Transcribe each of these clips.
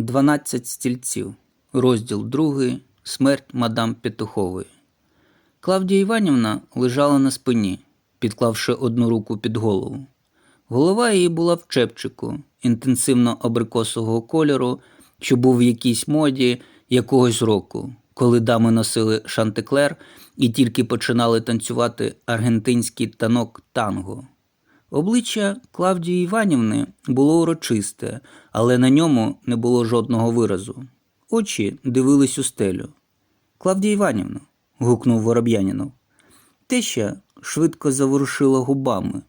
12 стільців. Розділ 2. Смерть мадам Петухової. Клавдія Іванівна лежала на спині, підклавши одну руку під голову. Голова її була в чепчику інтенсивно абрикосового кольору, що був в якійсь моді якогось року, коли дами носили шантеклер і тільки починали танцювати аргентинський танок танго. Обличчя Клавдії Іванівни було урочисте, але на ньому не було жодного виразу. Очі дивились у стелю. Клавдія Іванівна, гукнув Вороб'янінов. Теща швидко заворушила губами,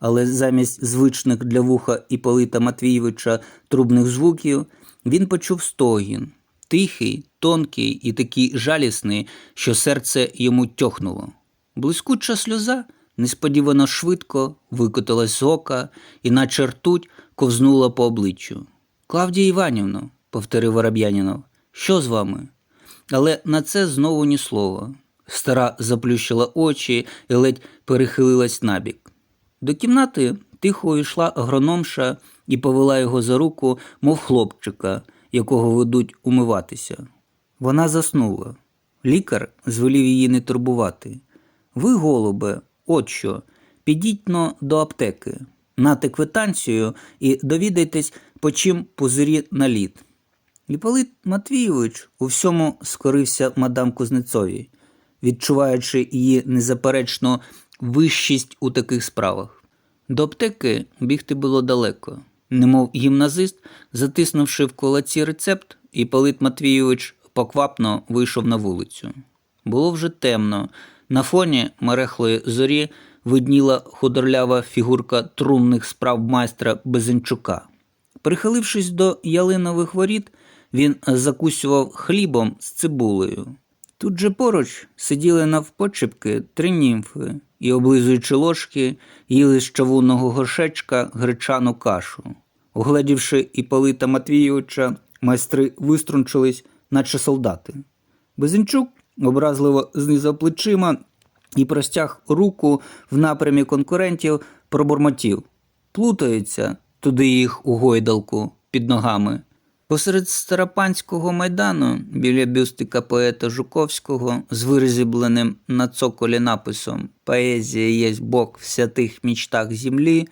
але замість звичних для вуха Іполита Матвійовича трубних звуків він почув стогін, тихий, тонкий і такий жалісний, що серце йому тьохнуло. Блискуча сльоза несподівано швидко викотилась з ока і, наче ртуть, ковзнула по обличчю. Клавдія Іванівно, повторив Вороб'янінов, що з вами? Але на це знову ні слова. Стара заплющила очі і ледь перехилилась набік. До кімнати тихо увійшла агрономша і повела його за руку, мов хлопчика, якого ведуть умиватися. Вона заснула. Лікар звелів її не турбувати. Ви, голубе, от що, підіть но до аптеки, нате квитанцію і довідайтесь, по чим пузирі на лід. Іполит Матвійович у всьому скорився мадам Кузнецовій, відчуваючи її незаперечну вищість у таких справах. До аптеки бігти було далеко. Немов гімназист, затиснувши в кулаці рецепт, Іполит Матвійович поквапно вийшов на вулицю. Було вже темно. На фоні мерехлої зорі видніла худорлява фігурка трунних справ майстра Безенчука. Прихилившись до ялинових воріт, він закусював хлібом з цибулею. Тут же поруч сиділи навпочепки три німфи і, облизуючи ложки, їли з чавунного горшечка гречану кашу. Угледівши Іполита Матвійовича, майстри виструнчились, наче солдати. Безенчук образливо знизав плечима і простяг руку в напрямі конкурентів, пробурмотів. Плутаються туди їх у гойдалку під ногами. Посеред Старопанського майдану, біля бюстика поета Жуковського, з вирізбленим на цоколі написом Поезія єсть Бог в святих мічтах землі,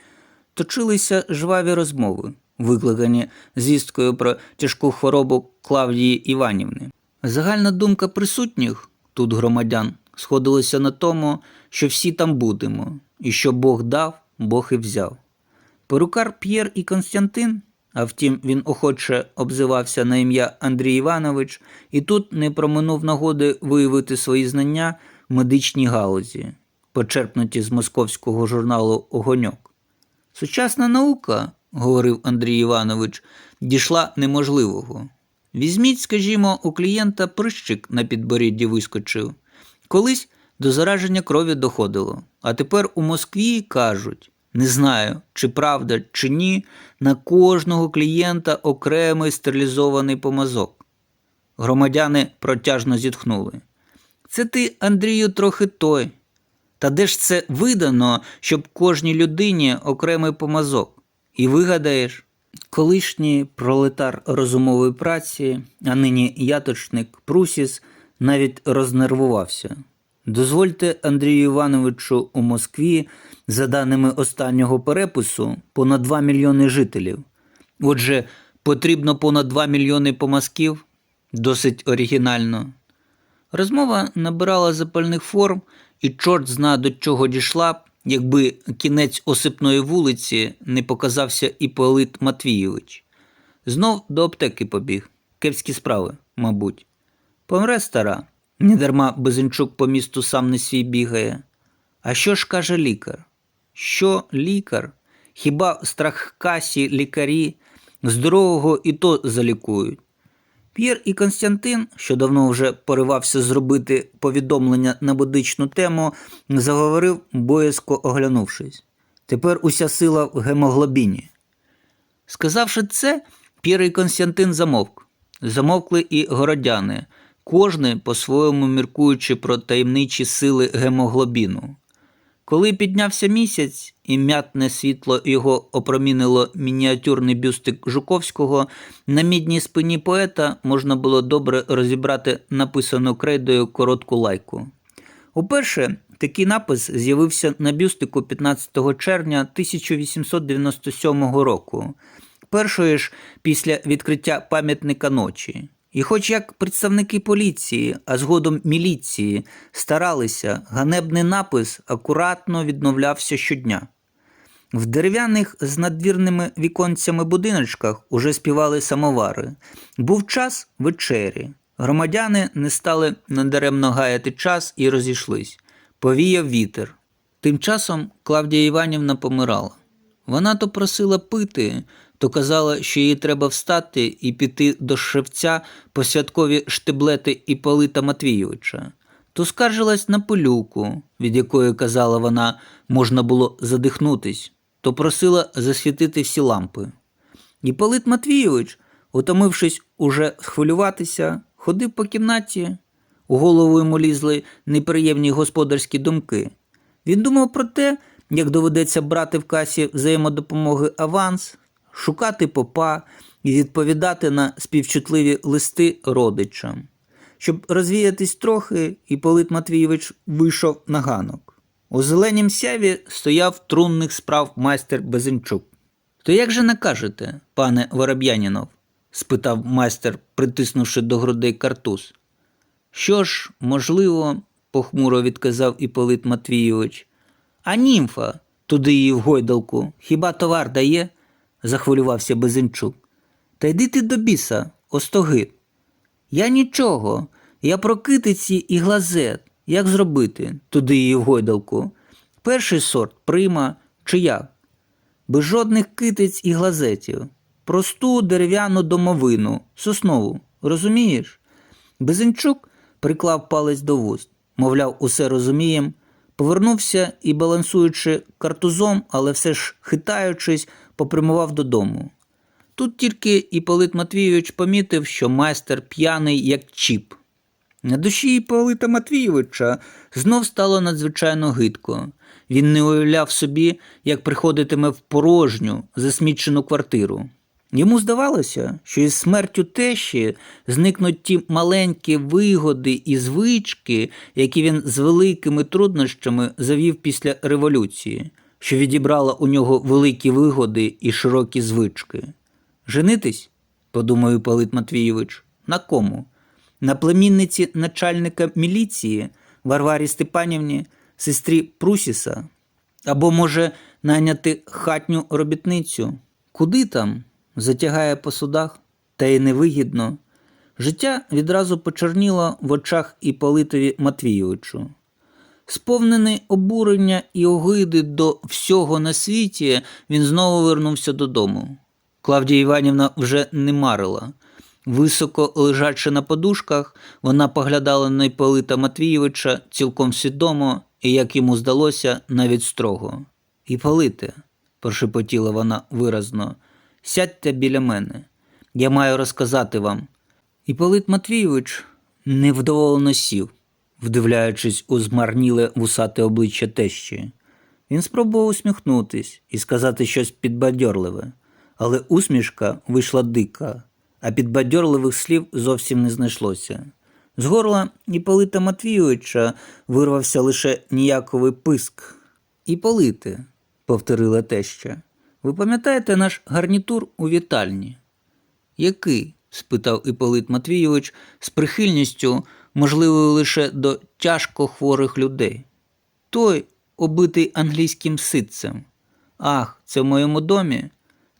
точилися жваві розмови, викликані звісткою про тяжку хворобу Клавдії Іванівни. Загальна думка присутніх тут громадян сходилася на тому, що всі там будемо, і що Бог дав, Бог і взяв. Перукар П'єр і Константин, а втім, він охоче обзивався на ім'я Андрій Іванович, і тут не проминув нагоди виявити свої знання в медичній галузі, почерпнуті з московського журналу Огоньок. Сучасна наука, говорив Андрій Іванович, дійшла неможливого. Візьміть, скажімо, у клієнта прищик на підборідді вискочив. Колись до зараження крові доходило, а тепер у Москві кажуть, не знаю, чи правда, чи ні, на кожного клієнта окремий стерилізований помазок. Громадяни протяжно зітхнули. Це ти, Андрію, трохи той. Та де ж це видано, щоб кожній людині окремий помазок? І вигадаєш, колишній пролетар розумової праці, а нині яточник Прусіс, навіть рознервувався. Дозвольте Андрію Івановичу у Москві, за даними останнього перепису, понад 2 мільйони жителів. Отже, потрібно понад 2 мільйони помазків. Досить оригінально. Розмова набирала запальних форм, і чорт зна до чого дійшла, б, якби кінець осипної вулиці не показався Іполит Матвійович. Знов до аптеки побіг. Кепські справи, мабуть. Помре стара. Недарма Безенчук по місту сам не свій бігає. А що ж каже лікар? Що лікар? Хіба страхкасі лікарі здорового і то залікують? П'єр і Константин, що давно вже поривався зробити повідомлення на будичну тему, заговорив, боязко оглянувшись. Тепер уся сила в гемоглобіні. Сказавши це, П'єр і Константин замовк. Замовкли і городяни, кожний по-своєму міркуючи про таємничі сили гемоглобіну. Коли піднявся місяць і м'ятне світло його опромінило мініатюрний бюстик Жуковського, на мідній спині поета можна було добре розібрати написану крейдою коротку лайку. Уперше такий напис з'явився на бюстику 15 червня 1897 року, першої ж після відкриття пам'ятника ночі. І хоч як представники поліції, а згодом міліції старалися, ганебний напис акуратно відновлявся щодня. В дерев'яних з надвірними віконцями будиночках уже співали самовари. Був час вечері. Громадяни не стали надаремно гаяти час і розійшлись. Повіяв вітер. Тим часом Клавдія Іванівна помирала. Вона то просила пити, то казала, що їй треба встати і піти до шевця по святкові штиблети Іполита Матвійовича, то скаржилась на пилюку, від якої, казала вона, можна було задихнутись, то просила засвітити всі лампи. Іполит Матвійович, утомившись уже хвилюватися, ходив по кімнаті. У голову йому лізли неприємні господарські думки. Він думав про те, як доведеться брати в касі взаємодопомоги аванс, шукати попа і відповідати на співчутливі листи родичам. Щоб розвіятись трохи, Іполит Матвійович вийшов на ганок. У зеленім сяві стояв трунних справ майстер Безенчук. То як же накажете, пане Вороб'янінов? спитав майстер, притиснувши до грудей картуз. Що ж, можливо, похмуро відказав Іполит Матвійович. А німфа туди її в гойдалку. Хіба товар дає? Захвилювався Безенчук. Та йди ти до біса, остогид. Я нічого, я про китиці і глазет. Як зробити туди її в гойдалку? Перший сорт прима чи як? Без жодних китиць і глазетів. Просту дерев'яну домовину, соснову, розумієш? Безенчук приклав палець до вуст, мовляв, усе розумієм, повернувся і, балансуючи картузом, але все ж хитаючись, попрямував додому. Тут тільки Іполит Матвійович помітив, що майстер п'яний, як чіп. На душі Іполита Матвійовича знов стало надзвичайно гидко. Він не уявляв собі, як приходитиме в порожню, засмічену квартиру. Йому здавалося, що із смертю тещі зникнуть ті маленькі вигоди і звички, які він з великими труднощами завів після революції, що відібрала у нього великі вигоди і широкі звички. Женитись, подумав Іпполит Матвійович, на кому? На племінниці начальника міліції Варварі Степанівні, сестрі Прусіса, або, може, найняти хатню робітницю. Куди там? Затягає по судах, та й невигідно. Життя відразу почорніло в очах Іполитові Матвійовичу. Сповнений обурення і огиди до всього на світі, він знову вернувся додому. Клавдія Іванівна вже не марила. Високо лежачи на подушках, вона поглядала на Іполита Матвійовича цілком свідомо і, як йому здалося, навіть строго. Іполите, прошепотіла вона виразно, сядьте біля мене. Я маю розказати вам. Іполит Матвійович невдоволено сів, вдивляючись у змарніле вусате обличчя тещі. Він спробував усміхнутись і сказати щось підбадьорливе, але усмішка вийшла дика, а підбадьорливих слів зовсім не знайшлося. З горла Іполита Матвійовича вирвався лише ніяковий писк. Іполите, повторила теща, ви пам'ятаєте наш гарнітур у вітальні? Який? спитав Іполит Матвійович з прихильністю, можливою лише до тяжко хворих людей. Той, обитий англійським ситцем. Ах, це в моєму домі?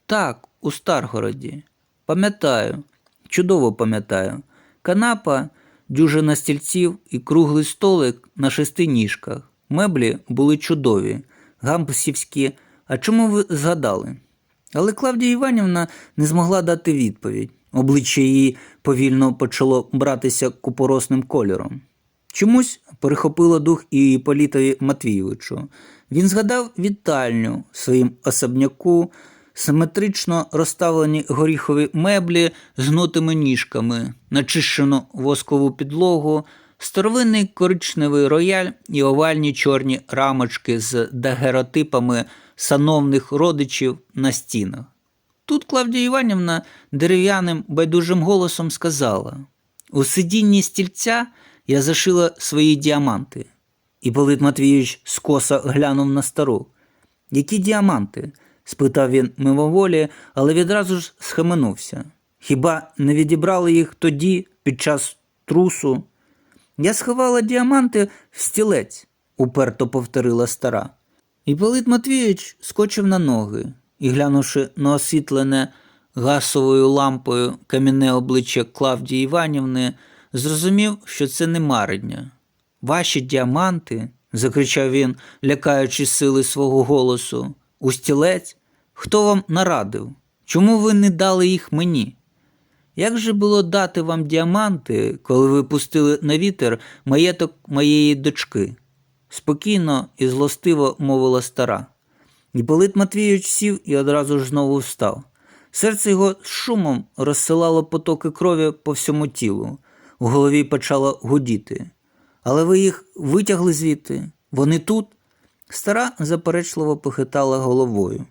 Так, у Старгороді. Пам'ятаю, чудово пам'ятаю. Канапа, дюжина стільців і круглий столик на шести ніжках. Меблі були чудові, гампсівські. А чому ви згадали? Але Клавдія Іванівна не змогла дати відповідь. Обличчя її повільно почало братися купоросним кольором. Чомусь перехопило дух і Іполітові Матвійовичу. Він згадав вітальню своїм особняку, симетрично розставлені горіхові меблі з гнутими ніжками, начищену воскову підлогу, старовинний коричневий рояль і овальні чорні рамочки з дагеротипами сановних родичів на стінах. Тут Клавдія Іванівна дерев'яним байдужим голосом сказала: У сидінні стільця я зашила свої діаманти. І Полит Матвійович скоса глянув на стару. Які діаманти? спитав він мимоволі, але відразу ж схаменувся. Хіба не відібрали їх тоді, під час трусу? Я сховала діаманти в стілець, уперто повторила стара. І Полит Матвійович скочив на ноги і, глянувши на освітлене гасовою лампою кам'яне обличчя Клавдії Іванівни, зрозумів, що це не марення. Ваші діаманти, закричав він, лякаючи сили свого голосу, у стілець? Хто вам нарадив? Чому ви не дали їх мені? Як же було дати вам діаманти, коли ви пустили на вітер маєток моєї дочки? Спокійно і злостиво мовила стара. Іполит Матвійович сів і одразу ж знову встав. Серце його з шумом розсилало потоки крові по всьому тілу. У голові почало гудіти. Але ви їх витягли звідти? Вони тут? Стара заперечливо похитала головою.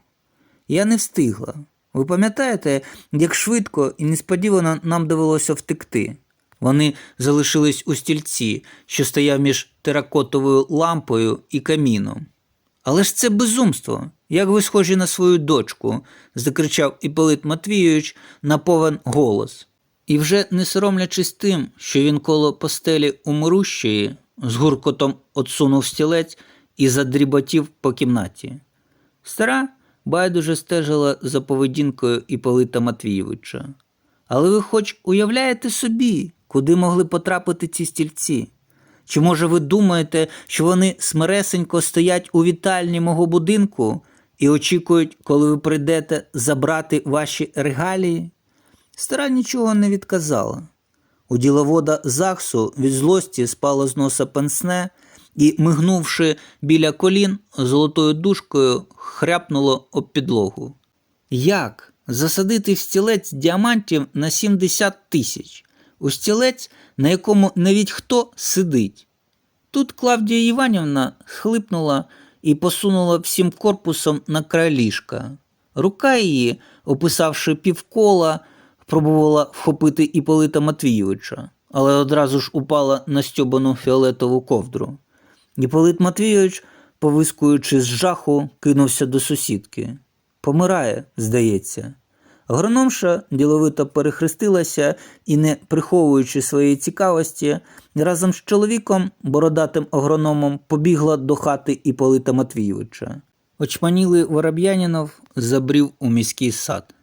Я не встигла. Ви пам'ятаєте, як швидко і несподівано нам довелося втекти? Вони залишились у стільці, що стояв між теракотовою лампою і каміном. Але ж це безумство. Як ви схожі на свою дочку, закричав Іполит Матвійович на повен голос. І вже не соромлячись тим, що він коло постелі умирущої, з гуркотом отсунув стілець і задріботів по кімнаті. Стара байдуже стежила за поведінкою Іполита Матвійовича. Але ви хоч уявляєте собі, куди могли потрапити ці стільці? Чи може ви думаєте, що вони смиресенько стоять у вітальні мого будинку і очікують, коли ви прийдете забрати ваші регалії? Стара нічого не відказала. У діловода Захсу від злості спало з носа пенсне і, мигнувши біля колін, золотою дужкою хряпнуло об підлогу. Як засадити в стілець діамантів на 70 тисяч? У стілець, на якому навіть хто сидить? Тут Клавдія Іванівна хлипнула і посунула всім корпусом на край ліжка. Рука її, описавши півкола, пробувала вхопити Іполита Матвійовича, але одразу ж упала на стьобану фіолетову ковдру. Іполит Матвійович, повискуючи з жаху, кинувся до сусідки. Помирає, здається. Агрономша діловито перехрестилася і, не приховуючи своєї цікавості, разом з чоловіком, бородатим агрономом, побігла до хати Іполита Матвійовича. Очманілий Вороб'янінов забрів у міський сад.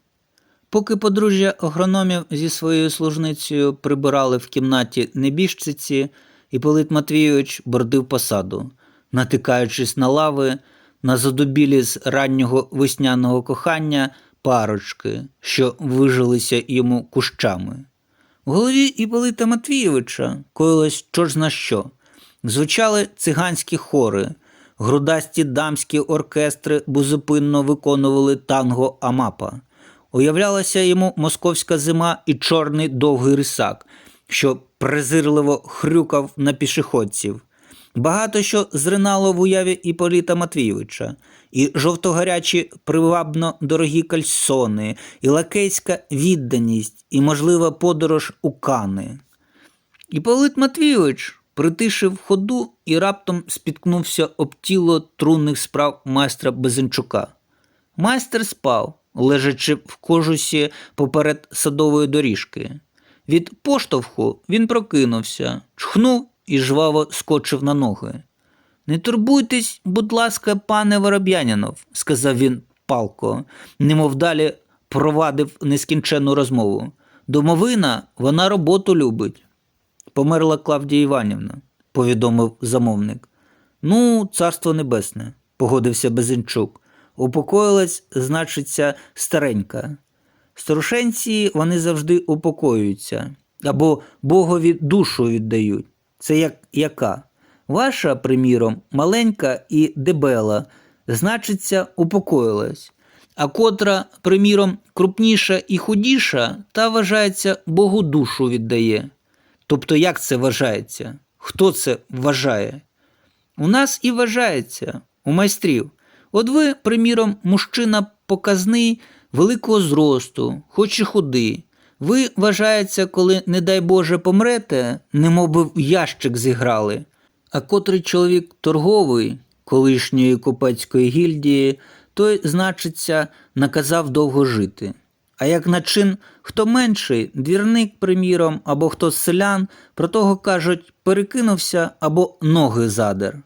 Поки подружжя агрономів зі своєю служницею прибирали в кімнаті небіжчиці, Іполит Матвійович бордив посаду, натикаючись на лави, на задубілі з раннього весняного кохання парочки, що вижилися йому кущами. В голові Іполита Матвійовича коїлось чорт зна що. Звучали циганські хори, грудасті дамські оркестри безупинно виконували танго Амапа. Уявлялася йому московська зима і чорний довгий рисак, що презирливо хрюкав на пішоходців. Багато що зринало в уяві Іполіта Матвійовича, і жовтогарячі привабно дорогі кальсони, і лакейська відданість, і можлива подорож у Кани. Іполит Матвійович притишив ходу і раптом спіткнувся об тіло трунних справ майстра Безенчука. Майстер спав, лежачи в кожусі поперед садової доріжки. Від поштовху він прокинувся, чхнув і жваво скочив на ноги. Не турбуйтесь, будь ласка, пане Вороб'янінов, сказав він палко, немов далі провадив нескінченну розмову. Домовина, вона роботу любить. Померла Клавдія Іванівна, повідомив замовник. Ну, царство небесне, погодився Безенчук. Упокоїлась, значиться, старенька. Старушенці вони завжди упокоюються або Богові душу віддають. Це як яка? Ваша, приміром, маленька і дебела, значиться, упокоїлась, а котра, приміром, крупніша і худіша, та вважається, Богу душу віддає. Тобто, як це вважається? Хто це вважає? У нас і вважається, у майстрів. От ви, приміром, мужчина показний, великого зросту, хоч і худий. Ви вважається, коли, не дай Боже, помрете, немовби в ящик зіграли. А котрий чоловік торговий, колишньої купецької гільдії, той, значиться, наказав довго жити. А як начин хто менший, двірник, приміром, або хто з селян, про того кажуть, перекинувся або ноги задер.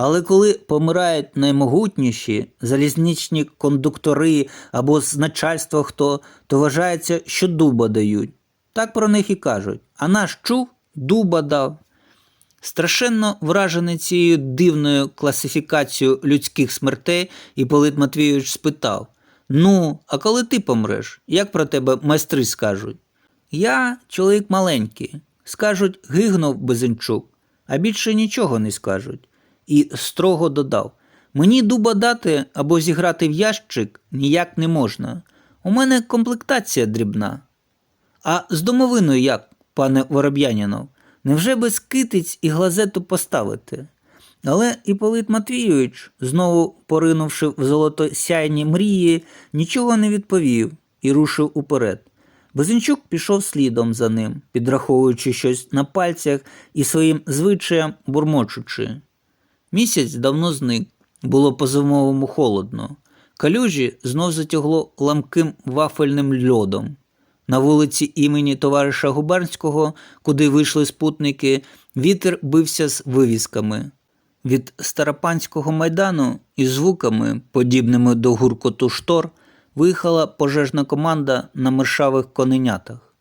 Але коли помирають наймогутніші, залізничні кондуктори або з начальства хто, то вважається, що дуба дають. Так про них і кажуть. А наш чув, дуба дав. Страшенно вражений цією дивною класифікацією людських смертей, Іпполит Матвійович спитав: Ну, а коли ти помреш, як про тебе майстри скажуть? Я чоловік маленький. Скажуть, гигнув Безенчук, а більше нічого не скажуть. І строго додав: Мені дуба дати або зіграти в ящик ніяк не можна. У мене комплектація дрібна. А з домовиною як, пане Вороб'янінов? Невже без китиць і глазету поставити? Але Іполит Матвійович, знову поринувши в золотосяйні мрії, нічого не відповів і рушив уперед. Безенчук пішов слідом за ним, підраховуючи щось на пальцях і своїм звичаєм бурмочучи. Місяць давно зник, було по-зимовому холодно. Калюжі знов затягло ламким вафельним льодом. На вулиці імені товариша Губернського, куди вийшли спутники, вітер бився з вивісками. Від Старопанського майдану із звуками, подібними до гуркоту штор, виїхала пожежна команда на мершавих коненятах.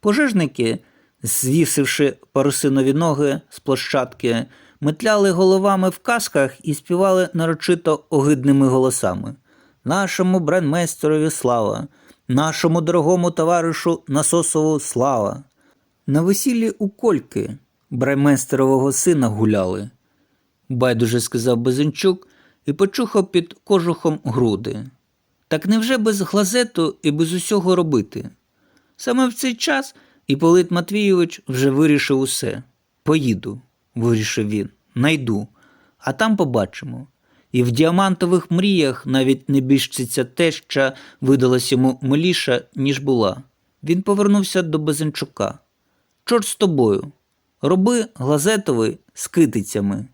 Пожежники, звісивши парусинові ноги з площадки, метляли головами в касках і співали нарочито огидними голосами. Нашому брендмейстерові слава, нашому дорогому товаришу Насосову слава. На весіллі у Кольки браймейстерового сина гуляли, байдуже сказав Безенчук і почухав під кожухом груди. Так невже без глазету і без усього робити? Саме в цей час Іполит Матвійович вже вирішив усе. Поїду, вирішив він, найду, а там побачимо. І в діамантових мріях навіть не більшциться теща видалась йому миліша, ніж була. Він повернувся до Безенчука. Чорт з тобою. Роби глазетовий з китицями.